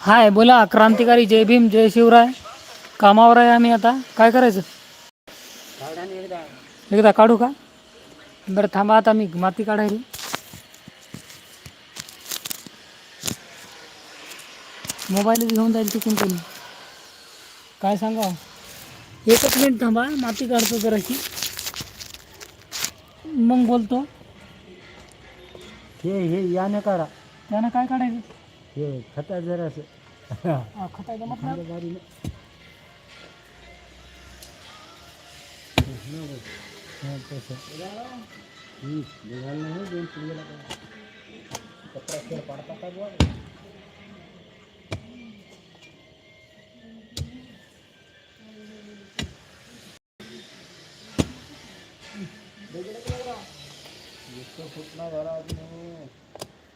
हाय बोला क्रांतिकारी जय भीम जय शिवराय. कामावर आहे आम्ही आता. काय करायचं? एकदा काढू का? बरं थांबा आता मी माती काढायली. मोबाईलच घेऊन जाईल तिकून कोणी काय सांगा? एकच मिनिट थांबा माती काढतो जराशी. मग बोलतो. हे हे यानं काढा. त्यानं काय काढायचं? हे खता जरासं हा, खतायचं मतलब बारीनं हा, तसं. हम्म, निघालं नाही दोन तीन वेळा काढा. कचरा खेळ पाडता का बुवा? एकच फूट नाही झाला अजून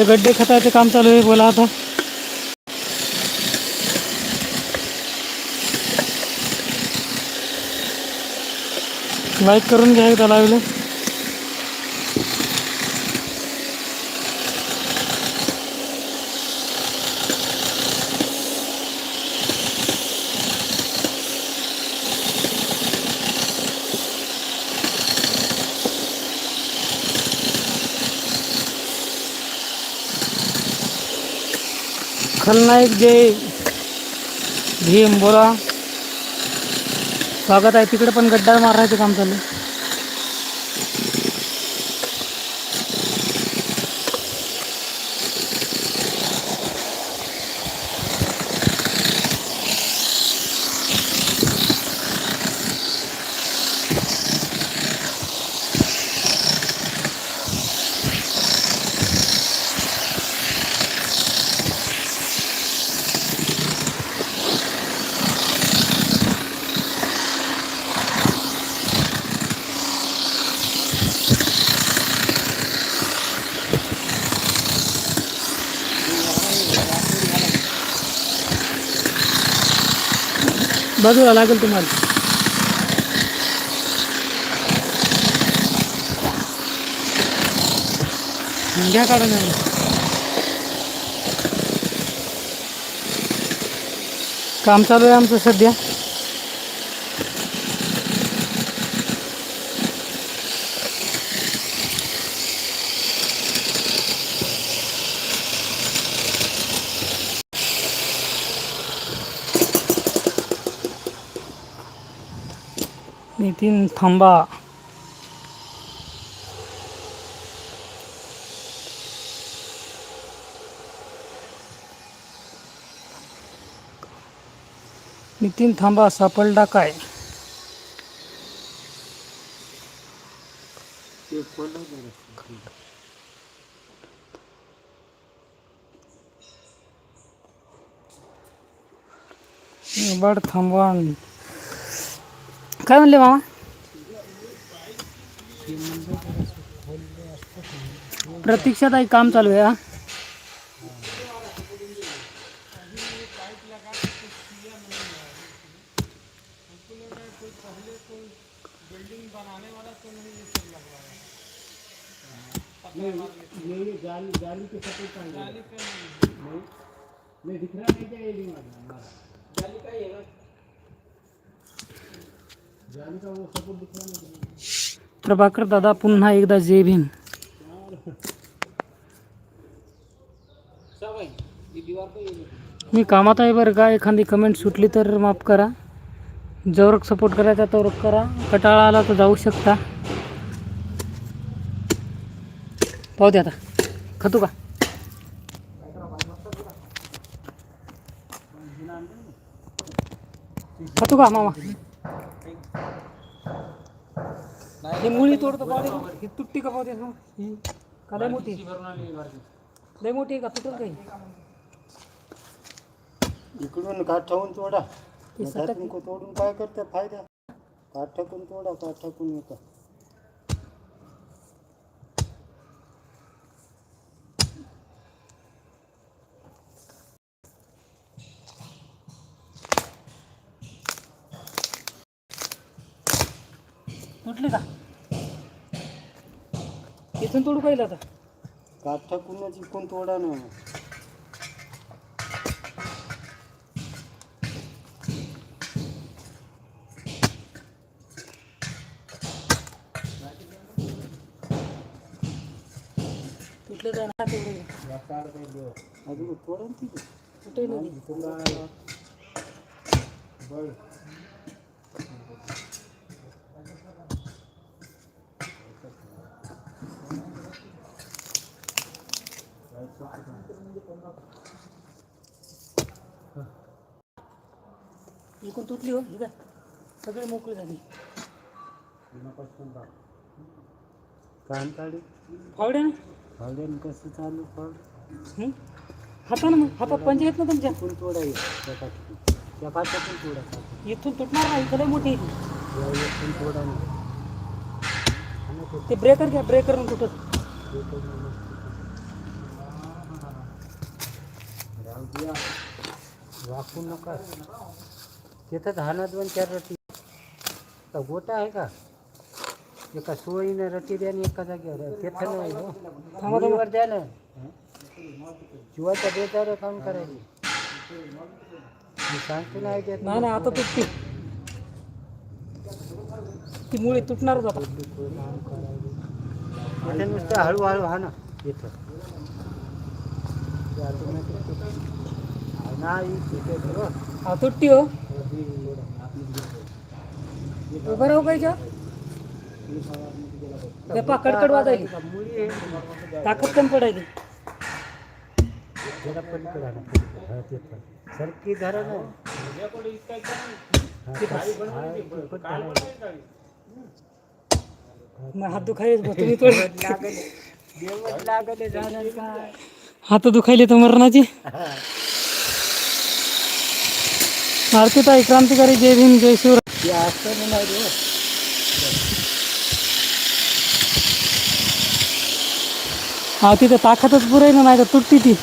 ते गड्डे खताचं काम चालू आहे बोला था। लाइक करून घ्या एकदा खलनायक जय. भीम बोला. स्वागत आहे. तिकडे पण गड्डा मारायचं काम चालू बाजूला लागेल तुम्हाला. घ्या काढून काम चालू आहे आमचं सध्या. नितीन थांबा. नितीन थांबा सापडला काय? बड थांबवा काय म्हणले मामा? प्रतीक्षात आहे काम चालू आहे, हा? नहीं नहीं नहीं दिख रहा नहीं क्या ये हमारा जाली का ही है ना। प्रभाकर दादा पुन्हा एकदा जय भीम. मी कामात आहे बरं का? एखादी कमेंट सुटली तर माफ करा. जवरक सपोर्ट करायचा तवरक करा. कटाळा आला तर जाऊ शकता. पाहू दे आता. खतू का? खतू का मामा? हे मुळी तोडतो का? ही तुटती का दे ना? ही. का लय मोठी? लय मोठी आहे का? तुटल काही? इकडून काठ ठेवून तोडा को- तोडून काय करता? फायदा. काठ टाकून तोडा काठ टाकून येतं. तुटली का? इथून तोडू पाहिलं आता काठ टाकूनच इकडून तोडा ना. तुटले ना तेवढे अजून तोडा ना तिथे. कुठे नाही इकडून तुटली हो ही काय सगळी मोकळी झाली. कान काढे फावड्या ना फावड्यानं कसं चालू फळ हं? हातानं मग हातात पंजे आहेत ना तुमच्या? इकडून तोडा येत त्या काठीतून त्या काठातून तोडा. काठ इथून तुटणार नाही इथं लय मोठी आहे ती. या इकडून तोडा ना आणि ते ते ब्रेकर घ्या ब्रेकर तुटत ते तोडून मग राहू द्या वाकू नका. तिथं धाना दोन चार रटी. का गोटा आहे का? एका सोयीनं रटी द्या आणि एका जागेवर. तिथं नाही हो. द्या ना. जीवाच्या बेचार काम करायचे. मी सांगतो नाही देत नाही नाही आता तुटते. ती मुळी तुटणारच आता नुसतं हळूहळू हा ना. इथं. ते automatic तुटतं. हा. हा. हो उभं राहू का ते पा कडकड वाजायली. ताकद कमी पडायली. पण. सरकी धरा ना. पण. हात दुखायच तुम्ही थोडं. काय? हात दुखायले तर मरणाची. आरती ताई क्रांतिकारी जय भीम जय शिवराय. नाही रे हा तिथं ताकदच पुरे ना नाही तर तुटती ती.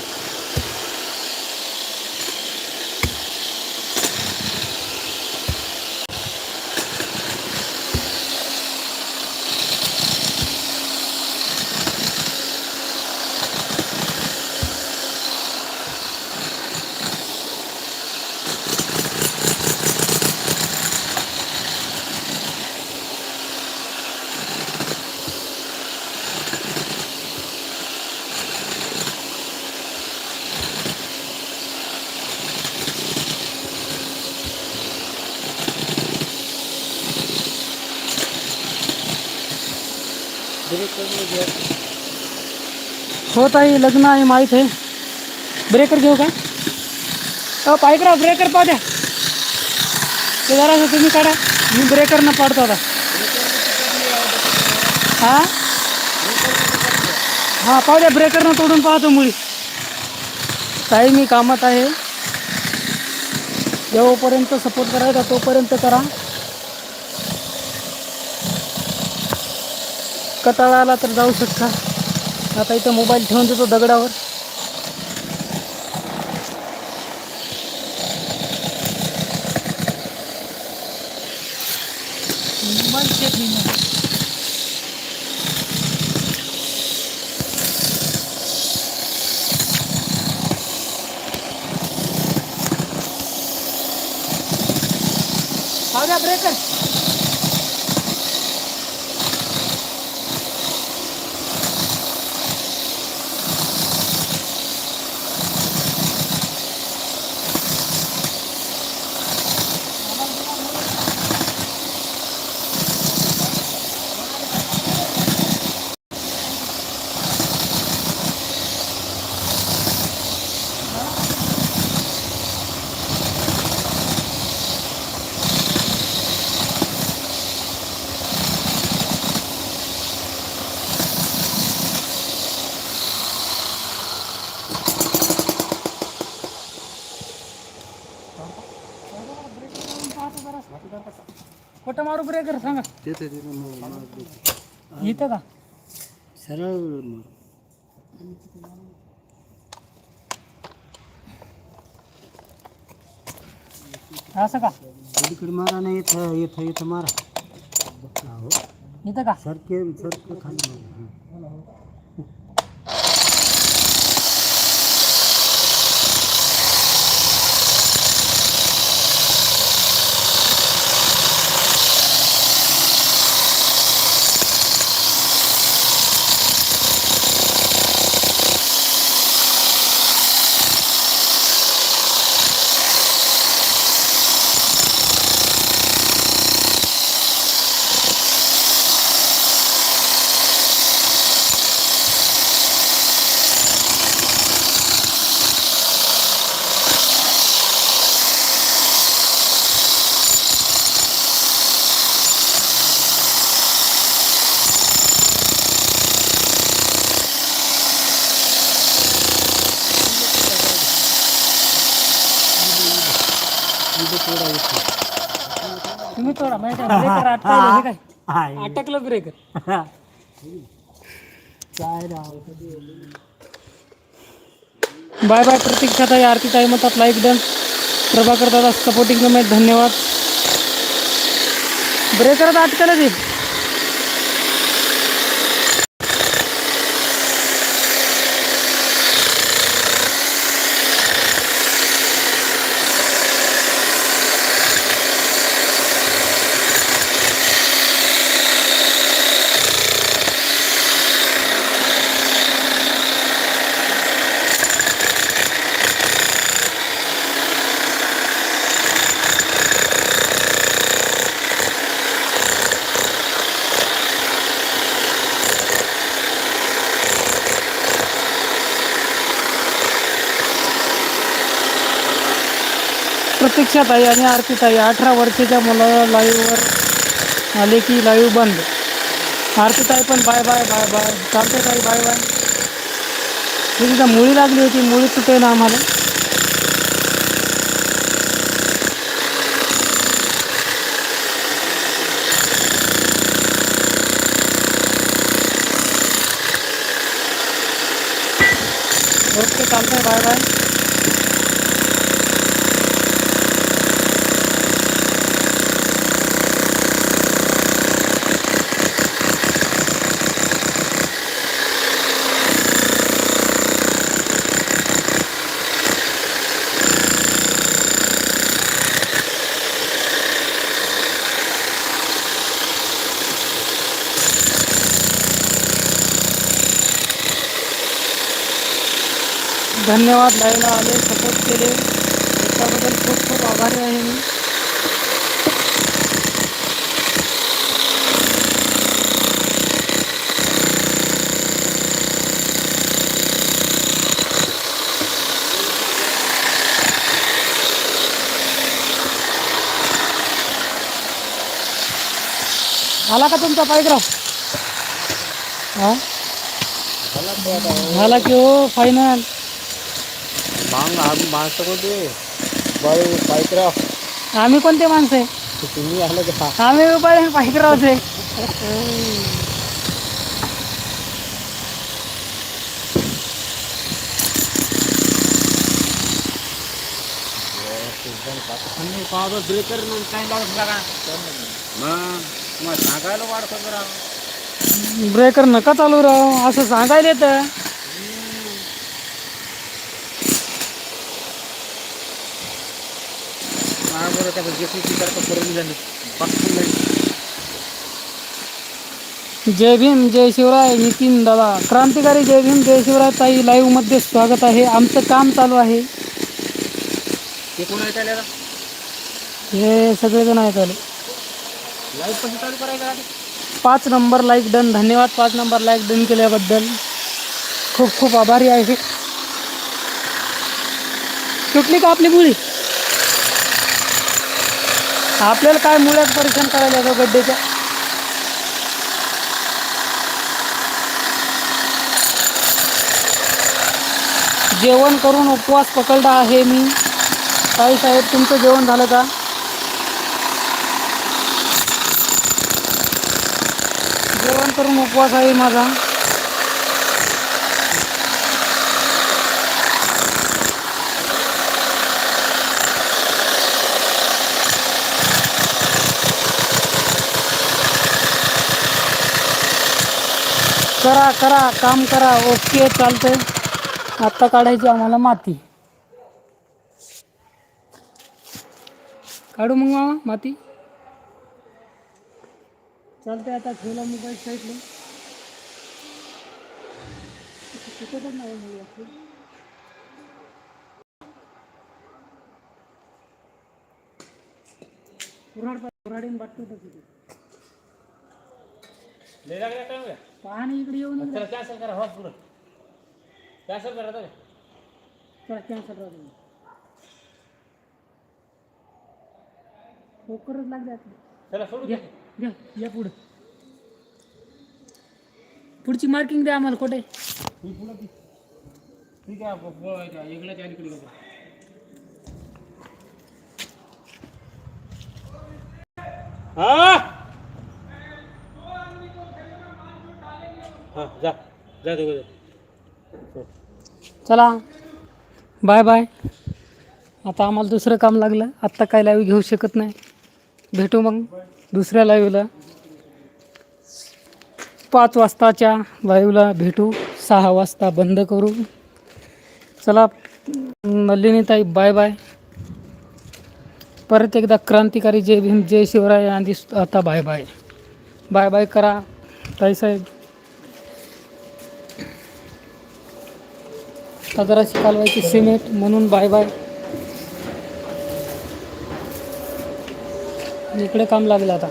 घ्या. हो लग्न आहे माहीत आहे ब्रेकर घेऊ का? अ पाय करा ब्रेकर पाहू द्या ते जरासं तुम्ही काढा मी ब्रेकरनं पाडतो आता हा? हा पाहू द्या ब्रेकरनं तोडून पाहतो मुळी ताई मी कामात आहे। जेव्हापर्यंत सपोर्ट करायचा, तोपर्यंत करा। कटाळा आला तर जाऊ शकता. आता इथं मोबाईल ठेवून देतो दगडावर. मोबाईल चेक नाही ब्रेकर कुठं मारू ब्रेकर सांगा. तिथे तिथे इथं का? सरळ असं का? अलीकडे मारा नाही इथं इथं इथं मारा. हो इथं का? सरके सरके खाली मारा. हं. इथं थोडा माहिती आहे हे काय? हाय. अटकलं ब्रेकर काय राव बाय बाय प्रतीक्षाताई आरती ताई म्हणतात लाईक डन प्रभाकर दादा सपोर्टिंग कमेंट धन्यवाद. ब्रेकर तर अटकलं ते प्रतीक्षाताई आणि आरतीताई अठरा वर्षाच्या मुलाला लाईव्हवर आले की लाईव्ह बंद. आरतीताई पण बाय बाय बाय बाय चालते ताई बाय बाय तिथं मुळी लागली होती मुळी तुटे ना आम्हाला. ओके चालतंय बाय बाय धन्यवाद लाईला आले सपोर्ट केले. त्याच्याबद्दल खूप खूप आभारी आहे मी. आला का तुमचा पायग्राफ? हा? झाला की हो फायनल मांग आम्ही माणसं कोणते? बाई पायकरा आम्ही कोणते माणसं आहे? तुम्ही आलं का? आम्ही उपाय आहे ब्रेकर लागत बघा. मग मग सांगायला वाढतो जरा ब्रेकर नका चालू राव असं सांगायला येतं. बरोबर त्या जेसीबी करता करून झाली पासून जय भीम जय शिवराय नितीन दादा. क्रांतिकारी जय भीम जय शिवराय ताई लाईव्हमध्ये स्वागत आहे. आमचं काम चालू आहे. ते कोण आहे त्याला? हे सगळेजण आहेत आले. लाईव्ह कसं चालू करायचं आधी? पाच नंबर लाईक डन धन्यवाद पाच नंबर लाईक डन केल्याबद्दल. खूप खूप आभारी आहे. तुटली का आपली मुळी आपल्याला काय मुळात परीक्षण करायला येतो गड्डेच्या जेवण करून उपवास पकडला आहे मी. काही साहेब तुमचं जेवण झालं का? जेवण करून उपवास आहे माझा. करा करा काम करा ओके चालतंय. आत्ता काढायची आम्हाला माती. काढू मग मामा माती. चालतंय आता ठेवला मोबाईल साईडला तिथेच नाही बाटतो तिथे कुऱ्हाड पा- कुऱ्हाडीने बाटली टाकू दे. पाहणे इकडे येऊन इकडे. कॅन्सल करा हॉस पुढं. कॅन्सल करा तर चला कॅन्सल राहू दे. लागले आपली. चला सोडू या या या पुढं. पुढची मार्किंग द्या आम्हाला कुठे ही पुढं ती ठीक आहे इकडे गेलो हा? जा. जा दोघं जा. हो. चला. Bye bye. आता आम्हाला दुसरं काम लागलं. आत्ता काय लाईव्ह घेऊ शकत नाही. भेटू मग दुसऱ्या लाईव्हला पाच वाजताच्या लाईव्हला भेटू. सहा वाजता बंद करू. चला नलिनीताई बाय बाय. परत एकदा क्रांतिकारी जय भीम जय शिवराय आणि आता बाय बाय. बाय बाय करा. ताईसाहेब आता कालवायची सिमेंट म्हणून बाय बाय. इकडे काम लागलं आता.